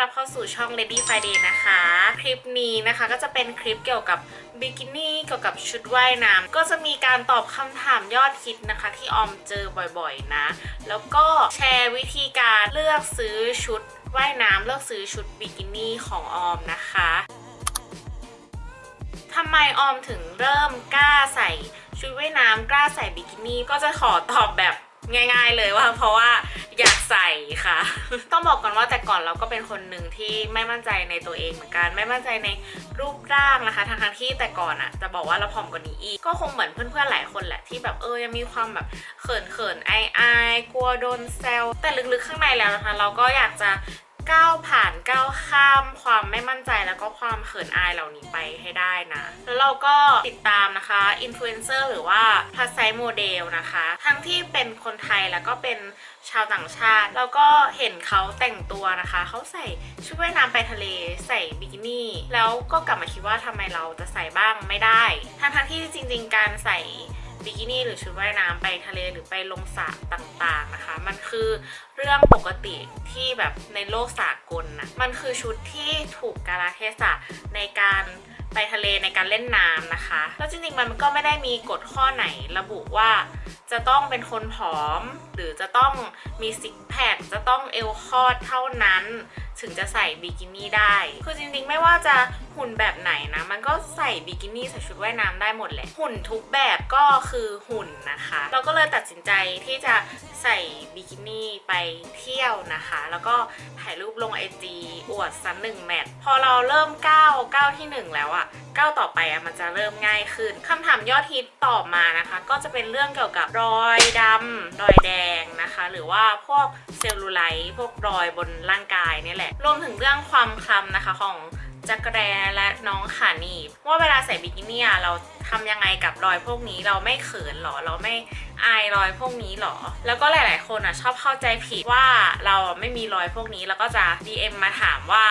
ยินดีต้อนรับเข้าสู่ช่อง Lady Friday นะคะ คลิปนี้นะคะก็จะเป็นคลิปเกี่ยวกับบิกินี่เกี่ยวกับชุดว่ายน้ำก็จะมีการตอบคำถามยอดฮิตนะคะ ที่ออมเจอบ่อยๆนะ แล้วก็แชร์วิธีการเลือกซื้อชุดว่ายน้ำเลือกซื้อชุดบิกินี่ของออมนะคะทำไมออมถึงเริ่มกล้าใส่ชุดว่ายน้ำกล้าใส่บิกินี่ก็จะขอตอบแบบ ง่าย ๆ เลยว่า เพราะว่าอยากใส่ค่ะ ต้องบอกก่อนว่าแต่ก่อนเราก็เป็นคนหนึ่งที่ไม่มั่นใจในตัวเองเหมือนกัน ไม่มั่นใจในรูปร่างนะคะทางทางที่แต่ก่อนอะจะบอกว่าเราผอมกว่านี้อีกก็คงเหมือนเพื่อนๆหลายคนแหละที่แบบเออยังมีความแบบเขินๆอายๆกลัวโดนแซวแต่ลึกๆข้างในแล้วนะคะ เราก็อยากจะ ก้าวผ่านก้าวข้าม ความไม่มั่นใจแล้วก็ความเขินอายเหล่านี้ไปให้ได้นะ แล้วเราก็ติดตามนะคะอินฟลูเอนเซอร์หรือว่าพัสไซโมเดลนะคะ ทั้งที่เป็นคนไทยแล้วก็เป็นชาวต่างชาติ แล้วก็เห็นเขาแต่งตัวนะคะ เขาใส่ชุดว่ายน้ำไปทะเลใส่บิกินี่ แล้วก็กลับมาคิดว่าทำไมเราจะใส่บ้างไม่ได้ ทั้งๆที่จริง ๆ การใส่ บิกินี่หรือชุดว่ายน้ำไปทะเลหรือไปลงสระต่างๆนะคะ มันคือเรื่องปกติที่แบบในโลกสากลนะมันคือชุดที่ถูกกาลเทศะในการไปทะเลในการเล่นน้ำนะคะ แล้วจริงๆมันก็ไม่ได้มีกฎข้อไหนระบุว่าจะต้องเป็นคนผอม หรือจะต้องมีซิก แพคจะต้องเอวคอดเท่านั้น ถึงจะใส่บิกินี่ได้ คือจริงๆ ไม่ว่าจะหุ่นแบบไหนนะ มันก็ใส่บิกินี่ใส่ชุดว่ายน้ำได้หมดแหละ หุ่นทุกแบบก็คือหุ่นนะคะ เราก็เลยตัดสินใจที่จะใส่บิกินี่ไปเที่ยวนะคะ แล้วก็ถ่ายรูปลงไอจีอวดสักหนึ่งแมท พอเราเริ่มก้าวก้าวที่หนึ่งแล้วอะก้าวต่อไปอะมันจะเริ่มง่ายขึ้นคำถามยอดฮิตต่อมานะคะ ก็จะเป็นเรื่องเกี่ยวกับรอยดำรอยแดงนะคะ หรือว่าพวกเซลลูไลท์พวกรอยบนร่างกายนี่แหละ รวมถึงเรื่องความคล้ำนะคะของจักรแรและน้องขาหนีบว่าเวลาใส่บิกินี่เรา ทำยังไงกับรอยพวกนี้เราไม่เขินหรอเราไม่อายรอยพวกนี้หรอ แล้วก็หลาย ๆ คนอะชอบเข้าใจผิดว่าเราไม่มีรอยพวกนี้แล้วก็จะ DM มาถามว่า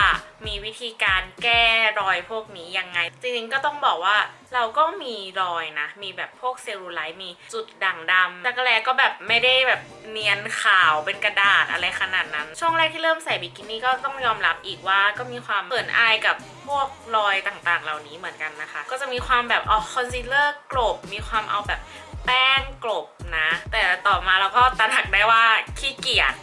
มีวิธีการแก้รอยพวกนี้ยังไง จริง ๆ ก็ต้องบอกว่าเราก็มีรอยนะ มีแบบพวกเซลลูไลท์มีจุดด่างดำจักรแลก็แบบไม่ได้แบบเนียนขาวเป็นกระดาษอะไรขนาดนั้น ช่วงแรกที่เริ่มใส่บิกินี่ก็ต้องยอมรับอีกว่าก็มีความเขินอายกับพวกรอยต่าง ๆ เหล่านี้เหมือนกันนะคะ ก็จะมีความแบบเอาคอนซีลเลอร์กลบมีความเอาแบบแป้งกลบนะ แต่ต่อมาเราก็ตระหนักได้ว่าขี้เกียจ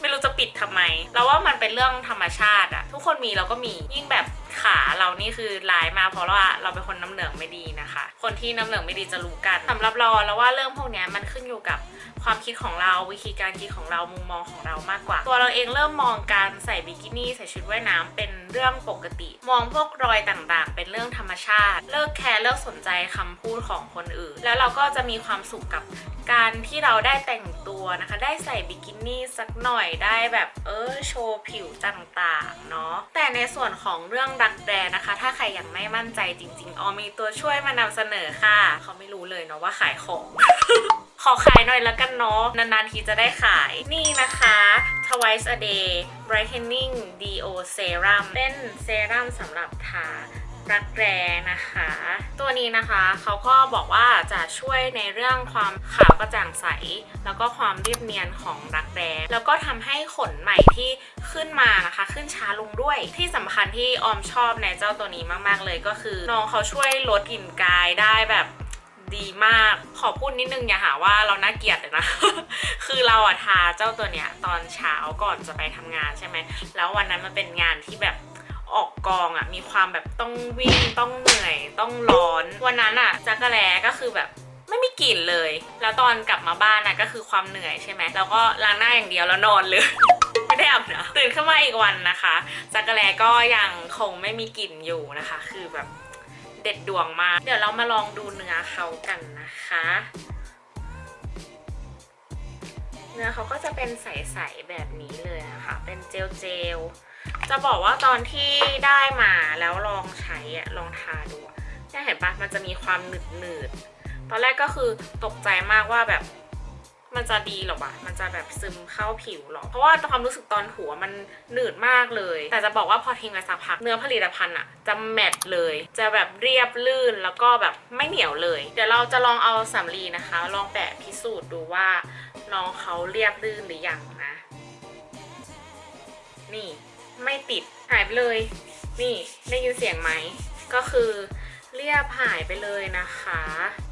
ไม่รู้จะปิดทำไม เราว่ามันเป็นเรื่องธรรมชาติอะทุกคนมีเราก็มียิ่งแบบ ขาเรานี่คือลายมาเพราะว่าเราเป็นคนน้ำเหลืองไม่ดีนะคะ คนที่น้ำเหลืองไม่ดีจะรู้กันสำหรับเราเราว่าเรื่องพวกนี้มันขึ้นอยู่กับความคิดของเราวิธีการคิดของเรามุมมองของเรามากกว่า ตัวเราเองเริ่มมองการใส่บิกินี่ใส่ชุดว่ายน้ำเป็นเรื่องปกติ มองพวกรอยต่างๆ เป็นเรื่องธรรมชาติ เลิกแคร์เลิกสนใจคำพูดของคนอื่น แล้วเราก็จะมีความสุขกับ การที่เราได้แต่งตัวนะคะ ได้ใส่บิกินี่สักหน่อยได้แบบเออโชว์ผิวต่างๆเนาะแต่ในส่วนของเรื่องรักแร้นะคะ ถ้าใครยังไม่มั่นใจจริงๆออมีตัวช่วยมานำเสนอค่ะ เขาไม่รู้เลยเนาะว่าขายของขอขายหน่อยแล้วกันเนาะนานๆทีจะได้ขายนี่นะคะ Twice a day brightening do serum เป็นเซรั่มสำหรับทา รักแร้นะคะ ตัวนี้นะคะเขาก็บอกว่าจะช่วยในเรื่องความขาวกระจ่างใส แล้วก็ความเรียบเนียนของรักแร้แล้วก็ทำให้ขนใหม่ที่ขึ้นมานะคะ ขึ้นช้าลงด้วย ที่สำคัญที่ออมชอบในเจ้าตัวนี้มาก ๆ เลยก็คือน้องเขาช่วยลดกลิ่นกายได้แบบดีมาก ขอพูดนิดนึงอย่าหาว่าเราน่าเกลียดเลยนะ คือเราอะทาเจ้าตัวเนี้ยตอนเช้าก่อนจะไปทำงานใช่ไหม แล้ววันนั้นมันเป็นงานที่แบบ ออกกองอะมีความแบบต้องวิ่งต้องเหนื่อยต้องร้อน วันนั้นอะจักรแลก็คือแบบไม่มีกลิ่นเลย แล้วตอนกลับมาบ้านอะก็คือความเหนื่อยใช่ไหมแล้วก็ล้างหน้าอย่างเดียวแล้วนอนเลยไม่ได้อาบน้ำตื่นขึ้นมาอีกวันนะคะจักรแลก็ยังคงไม่มีกลิ่นอยู่นะคะ คือแบบเด็ดดวงมากเดี๋ยวเรามาลองดูเนื้อเขากันนะคะ เนื้อเขาก็จะเป็นใสๆแบบนี้เลยนะคะ เป็นเจลเจล จะบอกว่าตอนที่ได้มาแล้วลองใช้อะลองทาดูอะเนี่ยเห็นปะมันจะมีความหนืดหนืดๆตอนแรกก็คือตกใจมากว่าแบบมันจะดีหรอวะมันจะแบบซึมเข้าผิวหรอ เพราะว่าความรู้สึกตอนหัวมันหนืดมากเลย แต่จะบอกว่าพอทิ้งไว้สักพักเนื้อผลิตภัณฑ์อะจะแมตต์เลย จะแบบเรียบลื่นแล้วก็แบบไม่เหนียวเลย เดี๋ยวเราจะลองเอาสำลีนะคะ ลองแปะพิสูจน์ดูว่าน้องเขาเรียบลื่นหรือยังนะ นี่ ไม่ติดหายไปเลย นี่ได้ยินเสียงไหม ก็คือเรียบหายไปเลยนะคะ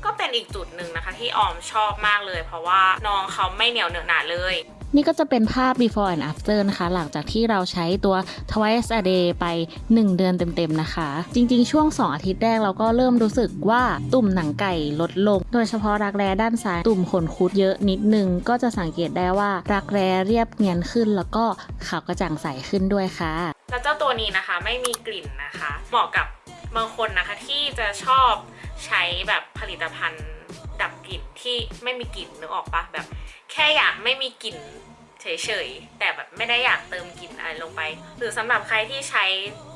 ก็เป็นอีกจุดหนึ่งนะคะที่ออมชอบมากเลย เพราะว่าน้องเขาไม่เหนียวเหนอะหนาเลย นี่ก็จะเป็นภาพ before and after นะคะ หลังจากที่เราใช้ตัว twice a day ไป 1 เดือนเต็มๆนะคะ จริงๆ ช่วง 2 อาทิตย์แรกเราก็เริ่มรู้สึกว่าตุ่มหนังไก่ลดลง โดยเฉพาะรักแร้ด้านซ้ายตุ่มขนคุดเยอะนิดนึง ก็จะสังเกตได้ว่ารักแร้เรียบเนียนขึ้น แล้วก็ขาวกระจ่างใสขึ้นด้วยค่ะ แล้วเจ้าตัวนี้นะคะไม่มีกลิ่นนะคะ เหมาะกับบางคนนะคะที่จะชอบใช้แบบผลิตภัณฑ์ ที่ไม่มีกลิ่นนึกออกปะแบบ แค่อยากไม่มีกลิ่นเฉยๆ แต่แบบไม่ได้อยากเติมกลิ่นอะไรลงไป หรือสำหรับใครที่ใช้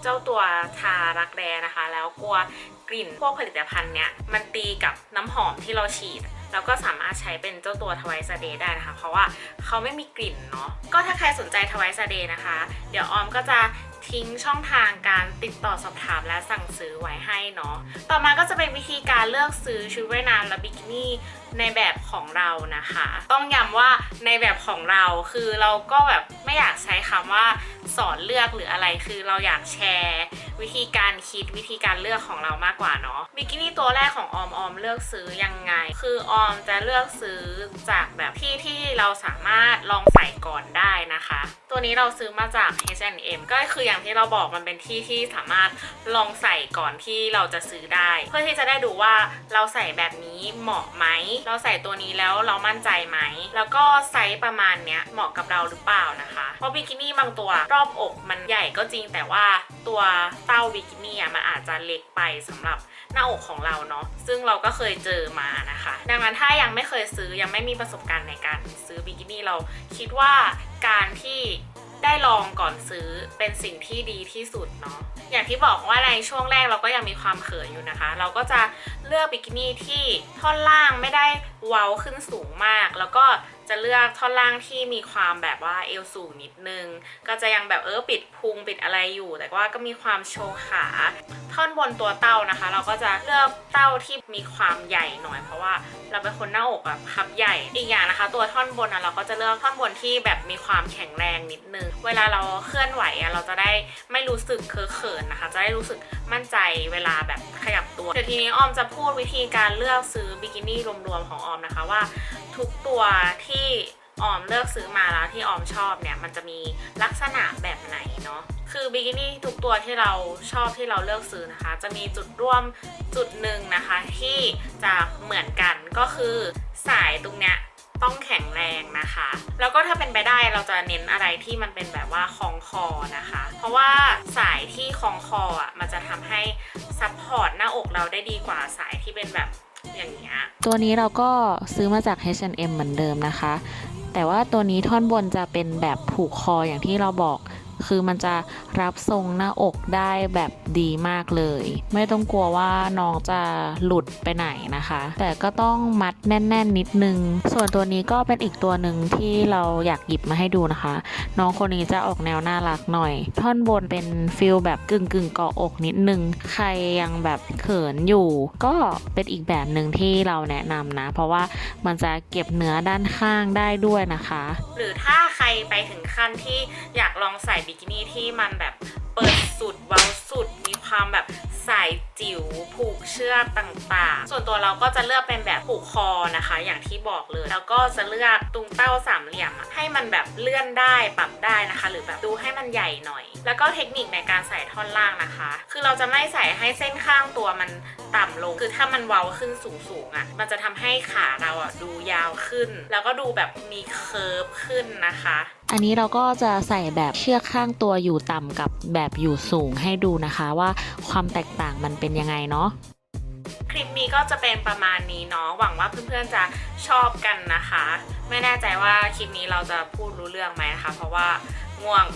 เจ้าตัวทารักแร้นะคะ แล้วกลัวกลิ่นพวกผลิตภัณฑ์เนี้ยมันตีกับน้ำหอมที่เราฉีดเราก็สามารถใช้เป็นเจ้าตัวทวายซาเดได้นะคะ เพราะว่าเขาไม่มีกลิ่นเนาะก็ถ้าใครสนใจทวายซาเดนะคะ เดี๋ยวออมก็จะทิ้งช่องทางการติดต่อสอบถามและสั่งซื้อไว้ให้เนาะต่อมาก็จะเป็นวิธีการเลือกซื้อชุดว่ายน้ำและบิกินี่ ในแบบของเรานะคะ ต้องย้ำว่าในแบบของเราคือเราก็แบบไม่อยากใช้คำว่าสอนเลือกหรืออะไรคือเราอยากแชร์ วิธีการคิดวิธีการเลือกของเรามากกว่าเนาะบิกินี่ตัวแรกของออมออมเลือกซื้อยังไง คือออมจะเลือกซื้อจากแบบที่ที่เราสามารถลองใส่ก่อนได้นะคะ ตัวนี้เราซื้อมาจาก H&M ก็คืออย่างที่เราบอกมันเป็นที่ที่สามารถลองใส่ก่อนที่เราจะซื้อได้ เพื่อที่จะได้ดูว่าเราใส่แบบนี้เหมาะไหมเราใส่ตัวนี้แล้วเรามั่นใจไหม แล้วก็ไซส์ประมาณเนี้ยเหมาะกับเราหรือเปล่านะคะ เพราะบิกินี่บางตัวรอบอกมันใหญ่ก็จริงแต่ว่าตัวเต้าบิกินี่อะมันอาจจะเล็กไปสำหรับหน้าอกของเราเนาะซึ่งเราก็เคยเจอมานะคะ ดังนั้นถ้ายังไม่เคยซื้อยังไม่มีประสบการณ์ในการซื้อบิกินี่เราคิดว่าการที่ ได้ลองก่อนซื้อเป็นสิ่งที่ดีที่สุดเนาะอย่างที่บอกว่าในช่วงแรกเราก็ยังมีความเขินอยู่นะคะ เราก็จะเลือกบิกินี่ที่ท่อนล่างไม่ได้เว้าขึ้นสูงมาก แล้วก็ จะเลือกท่อนล่างที่มีความแบบว่าเอวสูงนิดนึง ก็จะยังแบบเออปิดพุงปิดอะไรอยู่ แต่ว่าก็มีความโชว์ขา ท่อนบนตัวเต้านะคะ เราก็จะเลือกเต้าที่มีความใหญ่หน่อย เพราะว่าเราเป็นคนหน้าอกแบบพับใหญ่ อีกอย่างนะคะ ตัวท่อนบนอะเราก็จะเลือกท่อนบนที่แบบมีความแข็งแรงนิดนึง เวลาเราเคลื่อนไหวอะเราจะได้ไม่รู้สึกเคอะเขินนะคะ จะได้รู้สึกมั่นใจเวลาแบบขยับตัว เดี๋ยวทีนี้ออมจะพูดวิธีการเลือกซื้อบิกินี่รวมๆของออมนะคะว่าทุกตัวที่ออมเลือกซื้อมาแล้วที่ออมชอบเนี่ยมันจะมีลักษณะแบบไหนเนาะคือบิกินี่ทุกตัวที่เราชอบที่เราเลือกซื้อนะคะ จะมีจุดร่วมจุดหนึ่งนะคะ ที่จะเหมือนกันก็คือสายตรงเนี้ยต้องแข็งแรงนะคะ แล้วก็ถ้าเป็นไปได้เราจะเน้นอะไรที่มันเป็นแบบว่าคล้องคอนะคะ เพราะว่าสายที่คล้องคออะมันจะทำให้ซัพพอร์ตหน้าอกเราได้ดีกว่าสายที่เป็นแบบ อย่างเงี้ยตัวนี้เราก็ซื้อมาจาก H&M เหมือนเดิมนะคะ แต่ว่าตัวนี้ท่อนบนจะเป็นแบบผูกคออย่างที่เราบอก คือมันจะรับทรงหน้าอกได้แบบดีมากเลย ไม่ต้องกลัวว่าน้องจะหลุดไปไหนนะคะ แต่ก็ต้องมัดแน่น ๆ นิดนึง ส่วนตัวนี้ก็เป็นอีกตัวหนึ่งที่เราอยากหยิบมาให้ดูนะคะ น้องคนนี้จะออกแนวน่ารักหน่อย ท่อนบนเป็นฟิลแบบกึ่งกึ่งๆเกาะอกนิดนึง ใครยังแบบเขินอยู่ ก็เป็นอีกแบบหนึ่งที่เราแนะนำนะ เพราะว่ามันจะเก็บเนื้อด้านข้างได้ด้วยนะคะ หรือถ้าใครไปถึงขั้นที่อยากลองใส่บิกินี่ที่มันแบบ เปิดสุดเว้าสุด มีความแบบสายจิ๋วผูกเชือกต่างๆ ส่วนตัวเราก็จะเลือกเป็นแบบผูกคอนะคะ อย่างที่บอกเลย แล้วก็จะเลือกตรงเต้าสามเหลี่ยมอะให้มันแบบเลื่อนได้ปรับได้นะคะ หรือแบบดูให้มันใหญ่หน่อย แล้วก็เทคนิคในการใส่ท่อนล่างนะคะ คือเราจะไม่ใส่ให้เส้นข้างตัวมันต่ำลง คือถ้ามันเว้าขึ้นสูงๆอะ่ะ มันจะทำให้ขาเราอะดูยาวขึ้น แล้วก็ดูแบบมีเคิร์ฟขึ้นนะคะ อันนี้เราก็จะใส่แบบเชือกข้างตัวอยู่ต่ำกับแบบอยู่สูงให้ดูนะคะว่าความแตกต่างมันเป็นยังไงเนาะคลิปนี้ก็จะเป็นประมาณนี้เนาะหวังว่าเพื่อนๆจะชอบกันนะคะ ไม่แน่ใจว่าคลิปนี้เราจะพูดรู้เรื่องไหมนะคะ เพราะว่าง่วง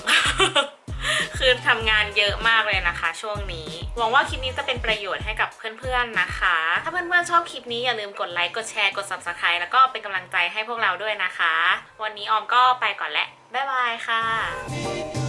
คือทำงานเยอะมากเลยนะคะ ช่วงนี้ หวังว่าคลิปนี้จะเป็นประโยชน์ให้กับเพื่อนๆนะคะ ถ้าเพื่อนๆชอบคลิปนี้อย่าลืมกดไลค์กดแชร์กด subscribe แล้วก็เป็นกำลังใจให้พวกเราด้วยนะคะ วันนี้ออมก็ไปก่อนแล้วบ๊ายบายค่ะ